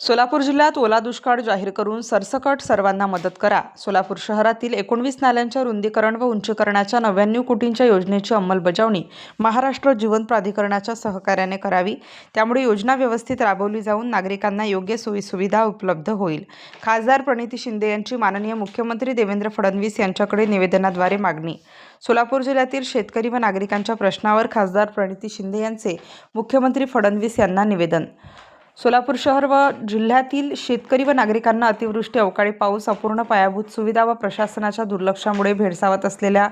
सोलापूर जिल्ह्यात ओला दुष्काळ जाहीर करून सरसकट सर्वांना मदत करा. सोलापूर शहरातील एकोणवीस नाल्यांच्या रुंदीकरण व उंचीकरणाच्या नव्याण्णव कोटींच्या योजनेची अंमलबजावणी महाराष्ट्र जीवन प्राधिकरणाच्या सहकार्याने करावी. त्यामुळे योजना व्यवस्थित राबवली जाऊन नागरिकांना योग्य सोयीसुविधा उपलब्ध होईल. खासदार प्रणिती शिंदे यांची माननीय मुख्यमंत्री देवेंद्र फडणवीस यांच्याकडे निवेदनाद्वारे मागणी. सोलापूर जिल्ह्यातील शेतकरी व नागरिकांच्या प्रश्नावर खासदार प्रणिती शिंदे यांचे मुख्यमंत्री फडणवीस यांना निवेदन. सोलापूर शहर व जिल्ह्यातील शेतकरी व नागरिकांना अतिवृष्टी अवकाळी पाऊस अपूर्ण पायाभूत सुविधा व प्रशासनाच्या दुर्लक्षामुळे भेडसावत असलेल्या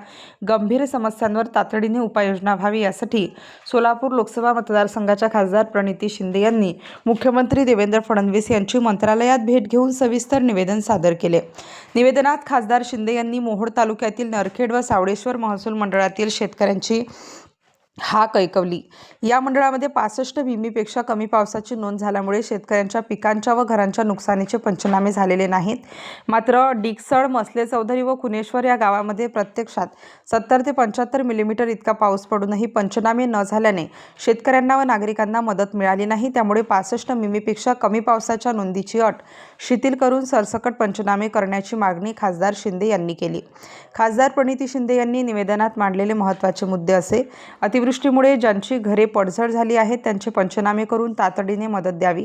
गंभीर समस्यांवर तातडीने उपाययोजना व्हावी यासाठी सोलापूर लोकसभा मतदारसंघाच्या खासदार प्रणिती शिंदे यांनी मुख्यमंत्री देवेंद्र फडणवीस यांची मंत्रालयात भेट घेऊन सविस्तर निवेदन सादर केले. निवेदनात खासदार शिंदे यांनी मोहोळ तालुक्यातील नरखेड व सावडेश्वर महसूल मंडळातील शेतकऱ्यांची हा कैकवली. या मंडळामध्ये पासष्ट मिमीपेक्षा कमी पावसाची नोंद झाल्यामुळे शेतकऱ्यांच्या पिकांच्या व घरांच्या नुकसानीचे पंचनामे झालेले नाहीत. मात्र डिकसळ मसले चौधरी व कुणेश्वर या गावामध्ये प्रत्यक्षात सत्तर ते पंच्याहत्तर मिलीमीटर इतका पाऊस पडूनही पंचनामे न झाल्याने शेतकऱ्यांना व नागरिकांना मदत मिळाली नाही. त्यामुळे पासष्ट मिमीपेक्षा कमी पावसाच्या नोंदीची अट शिथिल करून सरसकट पंचनामे करण्याची मागणी खासदार शिंदे यांनी केली. खासदार प्रणिती शिंदे यांनी निवेदनात मांडलेले महत्त्वाचे मुद्दे असे. अतिवृष्टीमुळे ज्यांची घरे पडझड झाली आहेत त्यांचे पंचनामे करून तातडीने मदत द्यावी.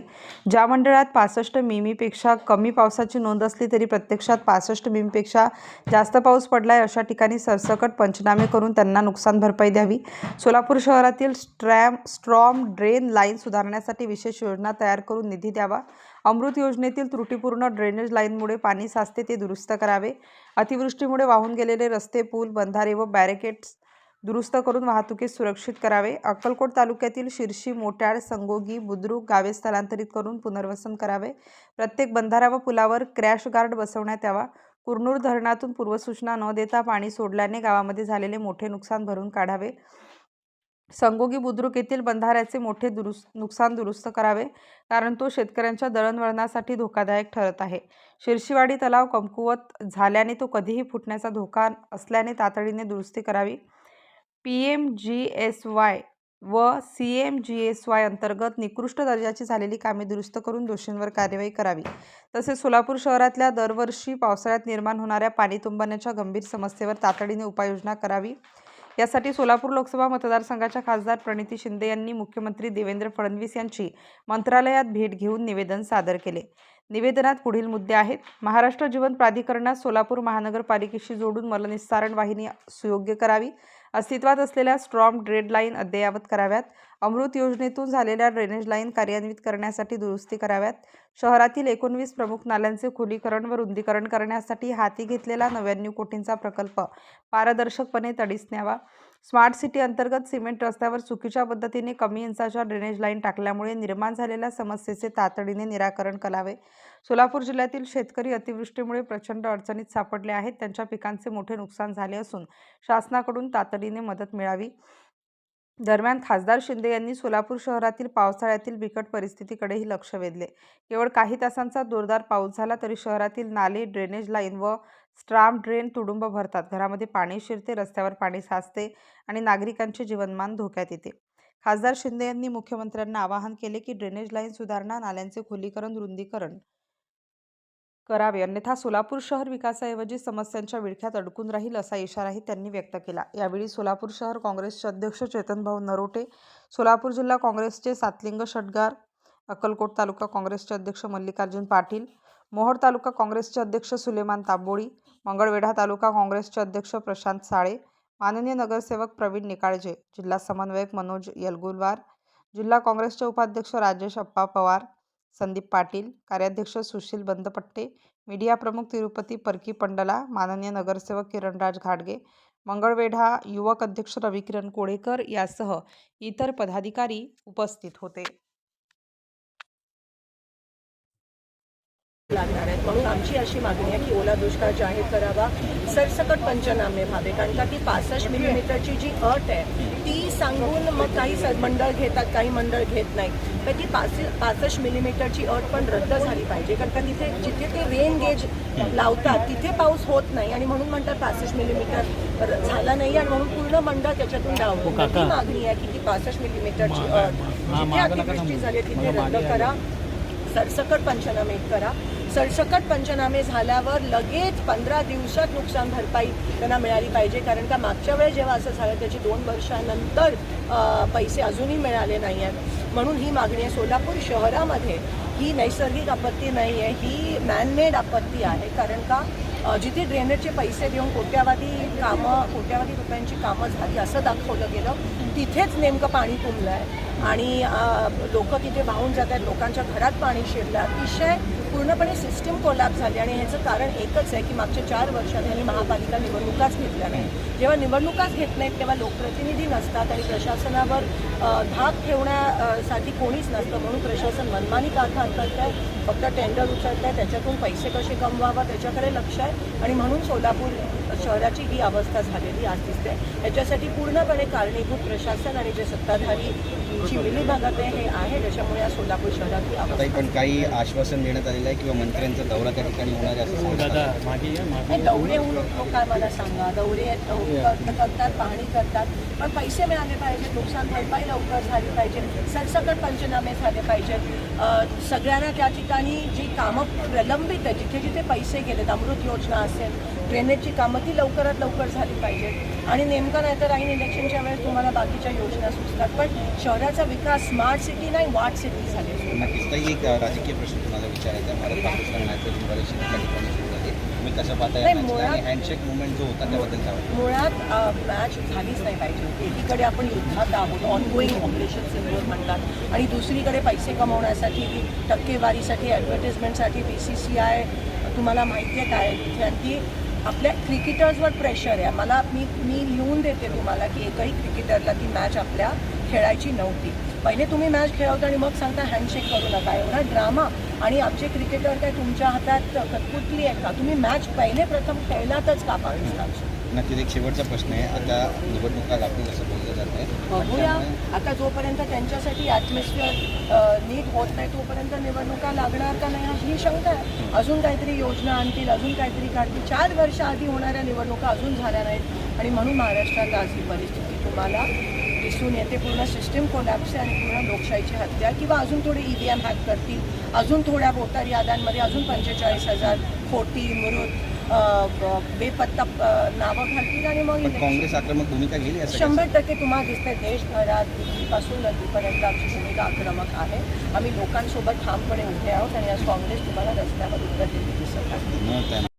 ज्या मंडळात पासष्ट मिमीपेक्षा कमी पावसाची नोंद असली तरी प्रत्यक्षात पासष्ट मिमीपेक्षा जास्त पाऊस पडला आहे अशा ठिकाणी सरसकट पंचनामे करून त्यांना नुकसान भरपाई द्यावी. सोलापूर शहरातील स्ट्रॅम स्ट्रॉम ड्रेन लाईन सुधारण्यासाठी विशेष योजना तयार करून निधी द्यावा. अमृत योजनेतील त्रुटीपूर्ण ड्रेनेज लाईनमुळे पाणी साचते ते दुरुस्त करावे. अतिवृष्टीमुळे वाहून गेलेले रस्ते पूल बंधारे व बॅरिकेड्स दुरुस्त करून वाहतुकीस सुरक्षित करावे. अक्कलकोट तालुक्यातील शिरशी मोट्याळ संगोगी बुद्रुक गावे स्थलांतरित करून पुनर्वसन करावे. प्रत्येक बंधारा व पुलावर क्रॅश गार्ड बसवण्यात यावा. कुरनूर धरणातून पूर्वसूचना न देता पाणी सोडल्याने गावामध्ये झालेले मोठे नुकसान भरून काढावे. संगोगी बुद्रुक येथील बंधाऱ्याचे मोठे दुरुस्त नुकसान दुरुस्त करावे कारण तो शेतकऱ्यांच्या दळणवळणासाठी धोकादायक ठरत आहे. शिरशिवाडी तलाव कमकुवत झाल्याने तो कधीही फुटण्याचा धोका असल्याने तातडीने दुरुस्ती करावी. P M G S Y व C M G S Y अंतर्गत निकृष्ट दर्जाची झालेली कामे दुरुस्त करून दोषींवर कार्यवाही करावी. तसेच सोलापूर शहरातल्या दरवर्षी पावसाळ्यात निर्माण होणाऱ्या पाणी तुंबण्याच्या गंभीर समस्येवर तातडीने उपाययोजना करावी. यासाठी सोलापूर लोकसभा मतदारसंघाच्या खासदार प्रणिती शिंदे यांनी मुख्यमंत्री देवेंद्र फडणवीस यांची मंत्रालयात भेट घेऊन निवेदन सादर केले. निवेदनात पुढील मुद्दे आहेत. महाराष्ट्र जीवन प्राधिकरणास सोलापूर महानगरपालिकेशी जोडून मलनिस्सारण वाहिनी सुयोग्य करावी. अस्तित्वात असलेल्या स्ट्रॉम ड्रेड लाईन अद्ययावत कराव्यात. अमृत योजनेतून झालेल्या ड्रेनेज लाईन कार्यान्वित करण्यासाठी दुरुस्ती कराव्यात. शहरातील एकोणवीस प्रमुख नाल्यांचे खुलीकरण व रुंदीकरण करण्यासाठी हाती घेतलेला नव्याण्णव कोटींचा प्रकल्प पारदर्शकपणे तडीस न्यावा. स्मार्ट सिटी अंतर्गत सिमेंट रस्त्यावर चुकीच्या पद्धतीने कमी इंचाच्या ड्रेनेज लाईन टाकल्यामुळे निर्माण झालेल्या समस्येचे तातडीने निराकरण करावे. सोलापूर जिल्ह्यातील शेतकरी अतिवृष्टीमुळे प्रचंड अडचणीत सापडले आहेत. त्यांच्या पिकांचे मोठे नुकसान झाले असून शासनाकडून तातडीने मदत मिळावी. दरम्यान खासदार शिंदे यांनी सोलापूर शहरातील पावसाळ्यातील बिकट परिस्थितीकडेही लक्ष वेधले. केवळ काही तासांचा जोरदार पाऊस झाला तरी शहरातील नाले ड्रेनेज लाईन व स्ट्राम ड्रेन तुडुंब भरतात. घरामध्ये पाणी शिरते रस्त्यावर पाणी साचते आणि नागरिकांचे जीवनमान धोक्यात येते. खासदार शिंदे यांनी मुख्यमंत्र्यांना आवाहन केले की ड्रेनेज लाईन सुधारणा नाल्यांचे खुलीकरण रुंदीकरण करावे. अन्यथा सोलापूर शहर विकासाऐवजी समस्यांच्या विळख्यात अडकून राहील असा इशाराही त्यांनी व्यक्त केला. यावेळी सोलापूर शहर काँग्रेसचे अध्यक्ष चेतनभाऊ नरोटे सोलापूर जिल्हा काँग्रेसचे सातलिंग षटगार अक्कलकोट तालुका काँग्रेसचे अध्यक्ष मल्लिकार्जुन पाटील मोहोळ तालुका काँग्रेसचे अध्यक्ष सुलेमान तांबोळी मंगळवेढा तालुका काँग्रेसचे अध्यक्ष प्रशांत साळे माननीय नगरसेवक प्रवीण निकाळजे जिल्हा समन्वयक मनोज यलगुलवार जिल्हा काँग्रेसचे उपाध्यक्ष राजेश अप्पा पवार संदीप पाटील कार्याध्यक्ष सुशील बंदपट्टे मीडिया प्रमुख तिरुपती परकी पंडला माननीय नगरसेवक किरणराज घाडगे मंगळवेढा युवक अध्यक्ष रविकिरण कोळेकर यासह इतर पदाधिकारी उपस्थित होते. लागणार आहेत. म्हणून आमची अशी मागणी आहे की ओला दुष्काळ जाहीर करावा. सरसकट पंचनामे व्हावे. कारण का ती पासष्ट मिलीमीटरची जी अट आहे ती सांगून मग काही मंडळ घेतात काही मंडळ घेत नाही तर ती पास पासष्ट मिलीमीटरची अट पण रद्द झाली पाहिजे. कारण का तिथे जिथे ते रेन गेज लावतात तिथे पाऊस होत नाही. आणि म्हणून म्हणतात पासष्ट मिलीमीटर झाला नाही आणि म्हणून पूर्ण मंडळ त्याच्यातून डावतो ती मागणी आहे की ती पासष्ट मिलीमीटरची अट जिथे अतिवृष्टी झाली तिथे रद्द करा. सरसकट पंचनामे करा. सरसकट पंचनामे झाल्यावर लगेच पंधरा दिवसात नुकसान भरपाई त्यांना मिळाली पाहिजे. कारण का मागच्या वेळेस जेव्हा असं झालं त्याची दोन वर्षानंतर पैसे अजूनही मिळाले नाही आहेत म्हणून ही मागणी आहे. सोलापूर शहरामध्ये ही नैसर्गिक आपत्ती नाही आहे. ही मॅनमेड आपत्ती आहे. कारण का जिथे ड्रेनेजचे पैसे देऊन कोट्यावधी कामं कोट्यावधी रुपयांची कामं झाली असं दाखवलं गेलं तिथेच नेमकं पाणी तुंबलं आहे आणि लोक तिथे वाहून जात आहेत लोकांच्या घरात पाणी शिरलं अतिशय पूर्णपणे सिस्टीम कोलॅप झाली आणि ह्याचं कारण एकच आहे की मागच्या चार वर्षात यांनी महापालिका निवडणुकाच घेतल्या नाही जेव्हा निवडणुकाच घेत नाहीत तेव्हा लोकप्रतिनिधी नसतात आणि प्रशासनावर धाक ठेवण्यासाठी कोणीच नसतं. म्हणून प्रशासन मनमानी कारभार करत आहे फक्त टेंडर उचलत आहे त्याच्यातून पैसे कसे कमवावा? त्याच्याकडे लक्ष आहे. आणि म्हणून सोलापूर शहराची ही अवस्था झालेली आज दिसते. याच्यासाठी पूर्णपणे कारणीभूत प्रशासन आणि जे सत्ताधारी ची मिलीभगत आहे हे आहे. त्याच्यामुळे आज सोलापूर शहरात ही अवस्था पण काही आश्वासन देण्यात आलेलं आहे किंवा मंत्र्यांचा दौरा त्या ठिकाणी होणार आहे असं दौरे होऊन काय मला सांगा? दौरे करतात पाहणी करतात. पण पैसे मिळाले पाहिजेत नुकसान भरपाई लवकर झाली पाहिजे सरसकट पंचनामे झाले पाहिजेत. सगळ्यांना त्या ठिकाणी जी कामं प्रलंबित आहे जिथे जिथे पैसे गेलेत अमृत योजना असेल ड्रेनेजची कामं ती लवकरात लवकर झाली पाहिजेत. आणि नेमकं नाही तर राहील इलेक्शनच्या वेळेस तुम्हाला बाकीच्या योजना सुचतात. पण शहराचा विकास स्मार्ट सिटी नाही वाट सिटी झाली. नक्कीच. एक राजकीय प्रश्न तुम्हाला विचारायचा भारत पाकिस्तान तुम्ही कसं पाहता या नाही, मॅचला आणि मुळात- हँडशेक मुवमेंट जो होता त्याबद्दल? मुळात मॅच झालीच नाही पाहिजे एकीकडे आपण युद्धात आहोत ऑनगोईंग ऑपरेशन सिंदूर म्हणतात. आणि दुसरीकडे पैसे कमवण्यासाठी टक्केवारीसाठी ॲडव्हर्टिजमेंटसाठी बी सी सी आय तुम्हाला माहिती आहे काय? आहे तिथे आणि ती आपल्या क्रिकेटर्सवर प्रेशर आहे. मला मी मी लिहून देते तुम्हाला की एकही क्रिकेटरला ती मॅच आपल्या खेळायची नव्हती. पहिले तुम्ही मॅच खेळवता आणि मग सांगता हँडशेक करू नका. एवढा ड्रामा आणि आमचे क्रिकेटर काय तुमच्या हातात कटपुतली आहे का? तुम्ही मॅच पहिले प्रथम खेळलातच का पाकिस्तानशी नक्कीच एक शेवटचा प्रश्न आहे. आता निवडणुका लागतील असं बोललं जात आहे. बघूया. आता जोपर्यंत त्यांच्यासाठी ॲटमॉस्फिअर नीट होत नाही तोपर्यंत निवडणुका लागणार का नाही ही शंका आहे. अजून काहीतरी योजना आणतील अजून काहीतरी काढतील. चार वर्ष आधी होणाऱ्या निवडणुका अजून झाल्या नाहीत. आणि म्हणून महाराष्ट्रात आज ही परिस्थिती तुम्हाला दिसून येते. पूर्ण सिस्टीम कोलॅप्स आहे आणि पूर्ण लोकशाहीची हत्या किंवा अजून थोडे ई व्ही एम हॅक करतील अजून थोड्या भोटार याद्यांमध्ये अजून पंचेचाळीस हजार खोटी मृत बेपत्ता नावं घालतील आणि मग काँग्रेस आक्रमक भूमिका घेईल? शंभर टक्के तुम्हाला दिसतंय देशभरात दिल्लीपासून नदीपर्यंत आमची भूमिका आक्रमक आहे. आम्ही लोकांसोबत ठामपणे उभे आहोत आणि आज काँग्रेस तुम्हाला रस्त्यावर उतरलेली